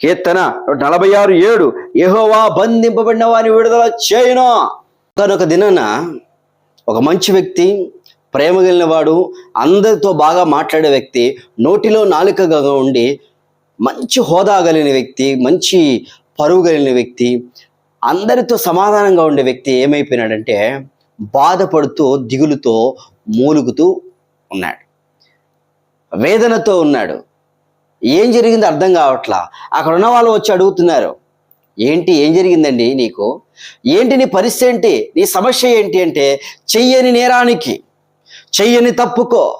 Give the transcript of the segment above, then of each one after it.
కీర్తన నలభై ఆరు ఏడు యహోవా బంధింపబడిన వారిని విడుదల చేయను. కనుక దినాన ఒక మంచి వ్యక్తి ప్రేమ కలిగిన వాడు అందరితో బాగా మాట్లాడే వ్యక్తి నోటిలో నాలుకగా ఉండి మంచి హోదా కలిగిన వ్యక్తి మంచి పరువు కలిగిన వ్యక్తి అందరితో సమాధానంగా ఉండే వ్యక్తి ఏమైపోయినాడంటే బాధపడుతూ దిగులుతో మూలుగుతూ ఉన్నాడు. వేదనతో ఉన్నాడు. ఏం జరిగిందో అర్థం కావట్లా? అక్కడ ఉన్న వాళ్ళు వచ్చి అడుగుతున్నారు. ఏంటి? ఏం జరిగిందండి నీకు? ఏంటి నీ పరిస్థితి ఏంటి? నీ సమస్య ఏంటి అంటే చెయ్యని నేరానికి చెయ్యని తప్పుకో.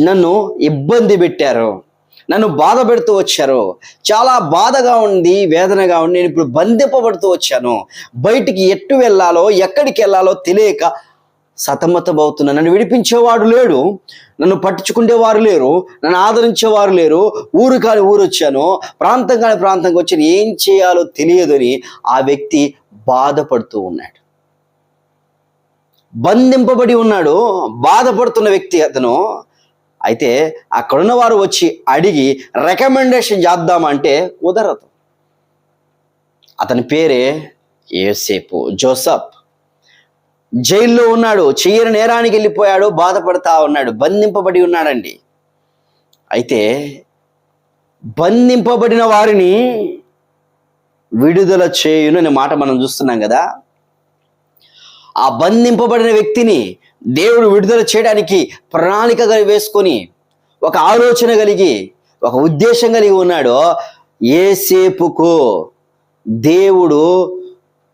నన్ను ఇబ్బంది పెట్టారు. నన్ను బాధ పెడుతూ వచ్చారు. చాలా బాధగా ఉంది వేదనగా ఉంది. నేను ఇప్పుడు బంధింపబడుతూ వచ్చాను. బయటికి ఎట్టు వెళ్ళాలో ఎక్కడికి వెళ్ళాలో తెలియక సతమతమవుతున్నా. నన్ను విడిపించేవాడు లేడు. నన్ను పట్టించుకునేవారు లేరు నన్ను ఆదరించేవారు లేరు. ఊరు కాని ఊరు వచ్చాను. ప్రాంతం కాని ప్రాంతంకి వచ్చాను ఏం చేయాలో తెలియదని ఆ వ్యక్తి బాధపడుతూ ఉన్నాడు. బంధింపబడి ఉన్నాడు. బాధపడుతున్న వ్యక్తి అతను. అయితే అక్కడున్న వారు వచ్చి అడిగి రికమెండేషన్ చేద్దామంటే కుదరదు. అతని పేరే ఏసేపు జోసఫ్ జైల్లో ఉన్నాడు చెయ్యని నేరానికి వెళ్ళిపోయాడు బాధపడతా ఉన్నాడు బంధింపబడి ఉన్నాడండి. అయితే బంధింపబడిన వారిని విడుదల చేయును అనే మాట మనం చూస్తున్నాం కదా. ఆ బంధింపబడిన వ్యక్తిని దేవుడు విడుదల చేయడానికి ప్రణాళిక వేసుకొని ఒక ఆలోచన కలిగి ఒక ఉద్దేశం కలిగి ఉన్నాడు. ఏసేపుకు దేవుడు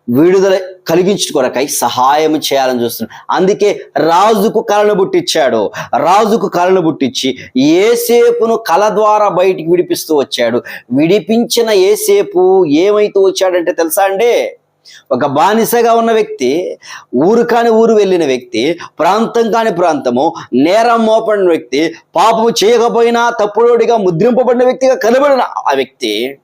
విడుదల కలిగించుకోరకై సహాయం చేయాలని చూస్తున్నాడు. అందుకే రాజుకు కళను పుట్టించాడు. రాజుకు కళను పుట్టించి ఏసేపును కళ ద్వారా బయటికి విడిపిస్తూ వచ్చాడు. విడిపించిన ఏసేపు ఏమైతూ వచ్చాడంటే తెలుసా అండి? ఒక బానిసగా ఉన్న వ్యక్తి ఊరు కాని ఊరు వెళ్ళిన వ్యక్తి ప్రాంతం కాని ప్రాంతము నేరం మోపడిన వ్యక్తి పాపము చేయకపోయినా తప్పుడోడిగా ముద్రింపబడిన వ్యక్తిగా కనబడిన ఆ వ్యక్తి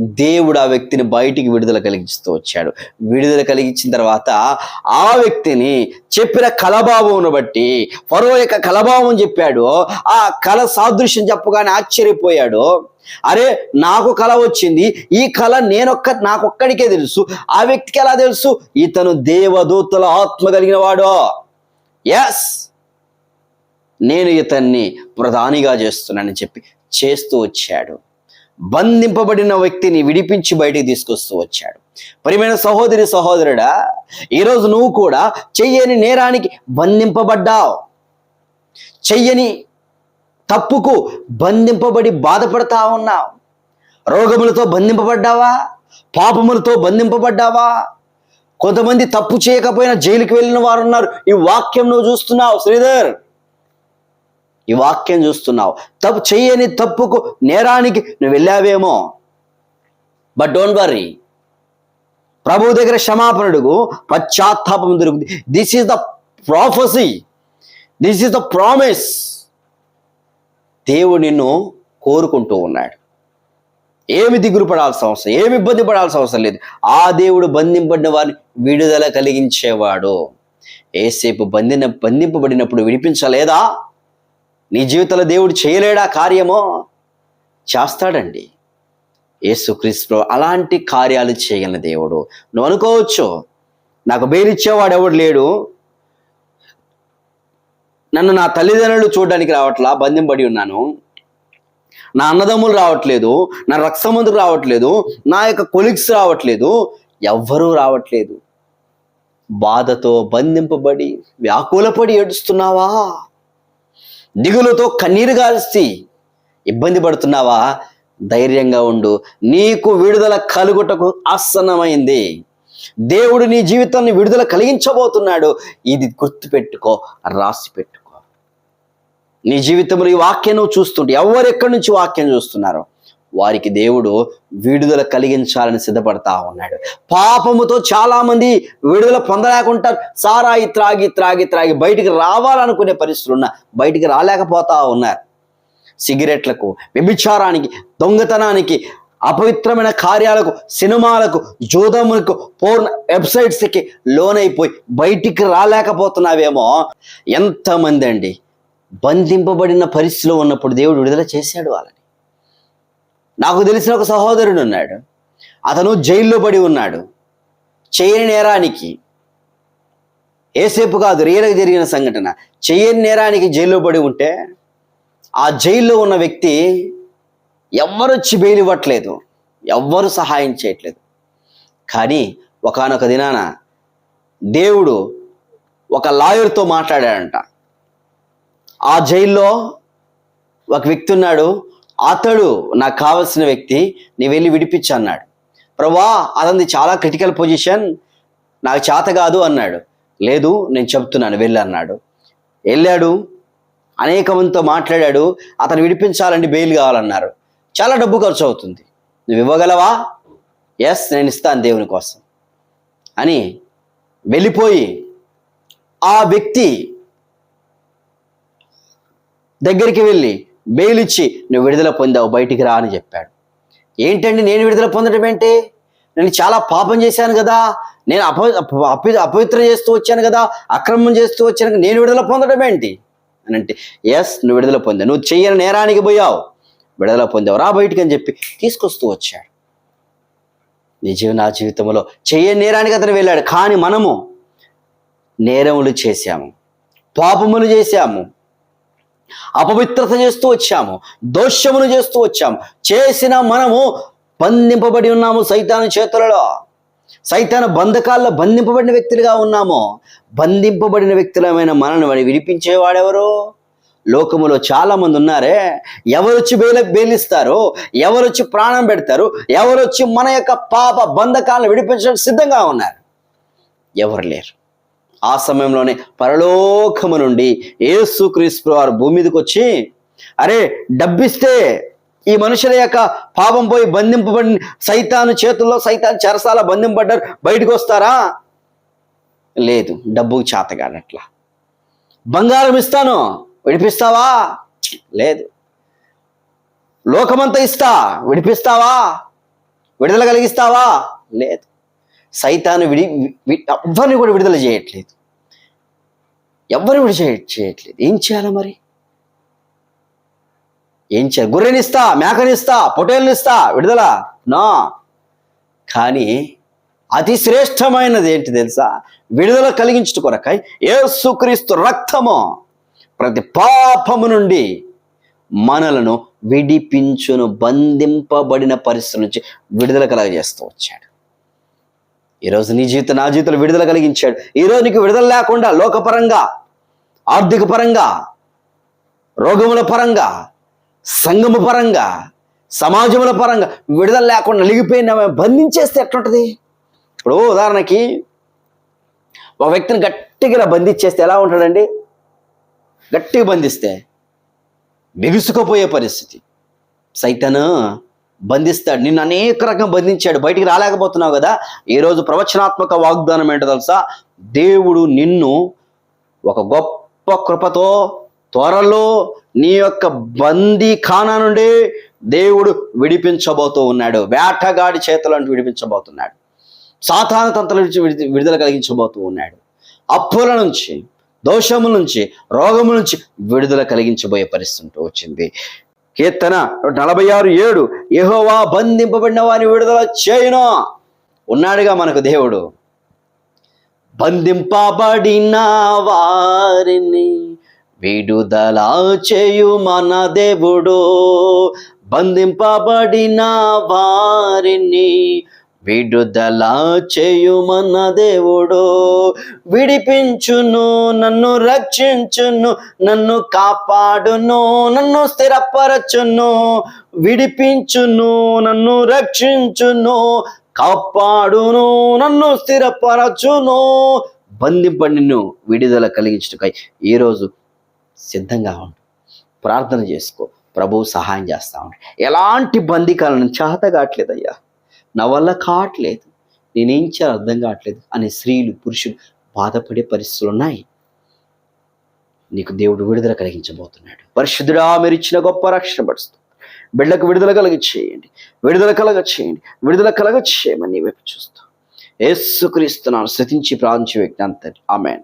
దేవుడు ఆ వ్యక్తిని బయటికి విడుదల కలిగిస్తూ వచ్చాడు. విడుదల కలిగించిన తర్వాత ఆ వ్యక్తిని చెప్పిన కలభావమును బట్టి ఫరో యొక్క కలభావం చెప్పాడు. ఆ కళ సాదృశ్యం చెప్పగానే ఆశ్చర్యపోయాడు. అరే నాకు కళ వచ్చింది. ఈ కళ నేనొక్క నాకొక్కడికే తెలుసు. ఆ వ్యక్తికి ఎలా తెలుసు? ఇతను దేవదూతల ఆత్మ కలిగిన వాడు. ఎస్ నేను ఇతన్ని ప్రధానిగా చేస్తున్నానని చెప్పి చేస్తూ వచ్చాడు. బంధింపబడిన వ్యక్తిని విడిపించి బయటికి తీసుకొస్తూ వచ్చాడు. ప్రియమైన సహోదరి సహోదరుడా ఈరోజు నువ్వు కూడా చెయ్యని నేరానికి బంధింపబడ్డావు. చెయ్యని తప్పుకు బంధింపబడి బాధపడతా ఉన్నావు. రోగములతో బంధింపబడ్డావా? పాపములతో బంధింపబడ్డావా? కొంతమంది తప్పు చేయకపోయినా జైలుకి వెళ్ళిన వారు ఉన్నారు ఈ వాక్యం నువ్వు చూస్తున్నావు. శ్రీధర్ ఈ వాక్యం చూస్తున్నావు. తప్పు చెయ్యని తప్పుకు నేరానికి నువ్వు వెళ్ళావేమో? బట్ డోంట్ వరీ ప్రభు దగ్గర క్షమాపణుడుగు పశ్చాత్తాపం దొరుకుతుంది. This is the prophecy this is the promise దేవుడు నిన్ను కోరుకుంటూ ఉన్నాడు. ఏమి దిగులు పడాల్సిన అవసరం ఏమి ఇబ్బంది పడాల్సిన అవసరం లేదు. ఆ దేవుడు బంధింపబడిన వారిని విడుదల కలిగించేవాడు. ఏసేపు బంధిన బంధింపబడినప్పుడు విడిపించలేదా? నీ జీవితంలో దేవుడు చేయలేడా కార్యమో? చేస్తాడండి. యేసుక్రీస్తు అలాంటి కార్యాలు చేయగలిగిన దేవుడు. నువ్వు అనుకోవచ్చు నాకు బెయిలిచ్చేవాడు ఎవడు లేడు. నన్ను నా తల్లిదండ్రులు చూడడానికి రావట్లా బంధింపడి ఉన్నాను. నా అన్నదమ్ములు రావట్లేదు నా రక్తమందులు రావట్లేదు నా యొక్క కొలిక్స్ రావట్లేదు ఎవ్వరూ రావట్లేదు. బాధతో బంధింపబడి వ్యాకులపడి ఏడుస్తున్నావా? దిగులుతో కన్నీరు కాల్చి ఇబ్బంది పడుతున్నావా? ధైర్యంగా ఉండు. నీకు విడుదల కలుగుటకు ఆసన్నమైంది. దేవుడు నీ జీవితాన్ని విడుదల కలిగించబోతున్నాడు. ఇది గుర్తుపెట్టుకో రాసి పెట్టుకో. నీ జీవితంలో ఈ వాక్యం నువ్వు చూస్తుంటే ఎవరు ఎక్కడి నుంచి వాక్యం చూస్తున్నారు? వారికి దేవుడు విడుదల కలిగించాలని సిద్ధపడతా ఉన్నాడు. పాపముతో చాలా మంది విడుదల పొందలేకుంటారు. సారాయి త్రాగి త్రాగి త్రాగి బయటికి రావాలనుకునే పరిస్థితులు ఉన్నా బయటికి రాలేకపోతా ఉన్నారు. సిగరెట్లకు వ్యభిచారానికి దొంగతనానికి అపవిత్రమైన కార్యాలకు సినిమాలకు జోదములకు పూర్ణ వెబ్సైట్స్కి లోనైపోయి బయటికి రాలేకపోతున్నావేమో. ఎంతమంది అండి? బంధింపబడిన పరిస్థితిలో ఉన్నప్పుడు దేవుడు విడుదల చేశాడు వాళ్ళని. నాకు తెలిసిన ఒక సహోదరుడు ఉన్నాడు. అతను జైల్లో పడి ఉన్నాడు. చేయని నేరానికి ఏసేపు కాదు రియల్గా జరిగిన సంఘటన. చేయని నేరానికి జైల్లో పడి ఉంటే ఆ జైల్లో ఉన్న వ్యక్తి ఎవ్వరు వచ్చి బెయిల్ ఇవ్వట్లేదు. ఎవ్వరు సహాయం చేయట్లేదు. కానీ ఒకానొక దినాన దేవుడు ఒక లాయర్తో మాట్లాడాడంట. ఆ జైల్లో ఒక వ్యక్తి ఉన్నాడు. అతడు నాకు కావలసిన వ్యక్తి నీ వెళ్ళి విడిపించు అన్నాడు. ప్రభా అతనిది చాలా క్రిటికల్ పొజిషన్ నాకు చేత కాదు అన్నాడు. లేదు నేను చెప్తున్నాను వెళ్ళి అన్నాడు. వెళ్ళాడు. అనేక మందితో మాట్లాడాడు. అతను విడిపించాలంటే బెయిల్ కావాలన్నారు. చాలా డబ్బు ఖర్చు అవుతుంది. నువ్వు ఇవ్వగలవా? ఎస్ నేను ఇస్తాను దేవుని కోసం. అని వెళ్ళిపోయి ఆ వ్యక్తి దగ్గరికి వెళ్ళి బెయిల్ ఇచ్చి నువ్వు విడుదల పొందావు బయటికి రా అని చెప్పాడు. ఏంటండి నేను విడుదల పొందడం ఏంటి? నేను చాలా పాపం చేశాను కదా. నేను అప అప అపవిత్రం చేస్తూ వచ్చాను కదా. అక్రమం చేస్తూ వచ్చాను నేను విడుదల పొందడం ఏంటి? అని అంటే ఎస్ నువ్వు విడుదల పొందావు. నువ్వు చెయ్యని నేరానికి పోయావు. విడుదల పొందావు. రా బయటికి అని చెప్పి తీసుకొస్తూ వచ్చాడు. నిజం నా జీవితంలో చెయ్యని నేరానికి అతను వెళ్ళాడు. కానీ మనము నేరములు చేశాము. పాపములు చేశాము. అపవిత్రత చేస్తూ వచ్చాము దోషమును చేస్తూ వచ్చాము. చేసిన మనము బంధింపబడి ఉన్నాము సైతాను చేతులలో. సైతాన బంధకాల్లో బంధింపబడిన వ్యక్తులుగా ఉన్నాము. బంధింపబడిన వ్యక్తులమైన మనల్ని వాడిని విడిపించేవాడెవరు? లోకములో చాలా మంది ఉన్నారే. ఎవరొచ్చి బేల బేలిస్తారు? ఎవరొచ్చి ప్రాణం పెడతారు? ఎవరొచ్చి మన యొక్క పాప బంధకాలను విడిపించడానికి సిద్ధంగా ఉన్నారు? ఎవరు లేరు. ఆ సమయంలోనే పరలోకము నుండి యేసుక్రీస్తు వారు భూమి మీదకి వచ్చి అరే డబ్బిస్తే ఈ మనుషుల యొక్క పాపం పోయి బంధింపబడి సైతాను చేతుల్లో సైతాన్ చెరసాల బంధింపడ్డారు బయటకు వస్తారా? లేదు డబ్బుకు చేతగాడట్లా బంగారం ఇస్తాను విడిపిస్తావా? లేదు. లోకమంతా ఇస్తా విడిపిస్తావా? విడుదల కలిగిస్తావా? లేదు. సైతాను విడి ఎవ్వరిని కూడా విడుదల చేయట్లేదు. ఎవ్వరిని విడుదల చేయట్లేదు. ఏం చేయాలి మరి? ఏం చేయాలి? గొర్రెనిస్తా మేకనిస్తా పొటేల్నిస్తా విడుదల? నా. కానీ అతి శ్రేష్టమైనది ఏంటి తెలుసా? విడుదల కలిగించుట కొరకై ఏసుక్రీస్తు రక్తము ప్రతి పాపము నుండి మనలను విడిపించును బంధింపబడిన పరిస్థితుల నుంచి విడుదల కలగజేస్తూ వచ్చాడు. ఈరోజు నీ జీవితం నా జీవితంలో విడుదల కలిగించాడు. ఈరోజు నీకు విడుదల లేకుండా లోకపరంగా ఆర్థిక పరంగా రోగముల పరంగా సంఘము పరంగా సమాజముల పరంగా విడుదల లేకుండా నలిగిపోయిన బంధించేస్తే ఎట్లుంటుంది? ఇప్పుడు ఉదాహరణకి ఒక వ్యక్తిని గట్టిగా బంధించేస్తే ఎలా ఉంటాడండి? గట్టిగా బంధిస్తే బిగుసుకుపోయే పరిస్థితి. సైతను బంధిస్తాడు. నిన్ను అనేక రకం బంధించాడు. బయటికి రాలేకపోతున్నావు కదా? ఈరోజు ప్రవచనాత్మక వాగ్దానం ఏంటో తెలుసా? దేవుడు నిన్ను ఒక గొప్ప కృపతో త్వరలో నీ యొక్క బందీ ఖానా నుండి దేవుడు విడిపించబోతూ ఉన్నాడు. వేటగాడి చేతుల నుండి విడిపించబోతున్నాడు. సాధారణ తంత్రుల నుంచి విడి- విడుదల కలిగించబోతూ ఉన్నాడు. అప్పుల నుంచి దోషముల నుంచి రోగముల నుంచి విడుదల కలిగించబోయే పరిస్థితి వచ్చింది. కీర్తన నలభై ఆరు ఏడు యహోవా బంధింపబడిన వారిని విడుదల చేయను. ఉన్నాడుగా మనకు దేవుడు. బంధింపబడిన వారిని విడుదల చేయు మన దేవుడు. బంధింపబడిన వారిని విడుదల చేయుమన్న దేవుడు. విడిపించును నన్ను రక్షించును నన్ను కాపాడును నన్ను స్థిరపరచును. విడిపించును నన్ను రక్షించును కాపాడును నన్ను స్థిరపరచును. బంధింపడిను విడుదల కలిగించుటకై ఈరోజు సిద్ధంగా ఉండు. ప్రార్థన చేసుకో. ప్రభువు సహాయం చేస్తా ఉండు. ఎలాంటి బంధికాలను చేత కావట్లేదయ్యా నా వల్ల కావట్లేదు. నేనేం చేయాలి అర్థం కావట్లేదు అనే స్త్రీలు పురుషులు బాధపడే పరిస్థితులు ఉన్నాయి. నీకు దేవుడు విడుదల కలిగించబోతున్నాడు. పరిశుద్ధుడా మీరు ఇచ్చిన గొప్ప రక్షణ పరుస్తూ బిడ్డకు విడుదల కలగ చేయండి విడుదల కలగ చేయండి విడుదల కలగ చేయమని వైపు చూస్తూ. యేసుక్రీస్తున్నాను స్థుతించి ప్రార్థించే వ్యక్తి అంతటి. ఆమెన్.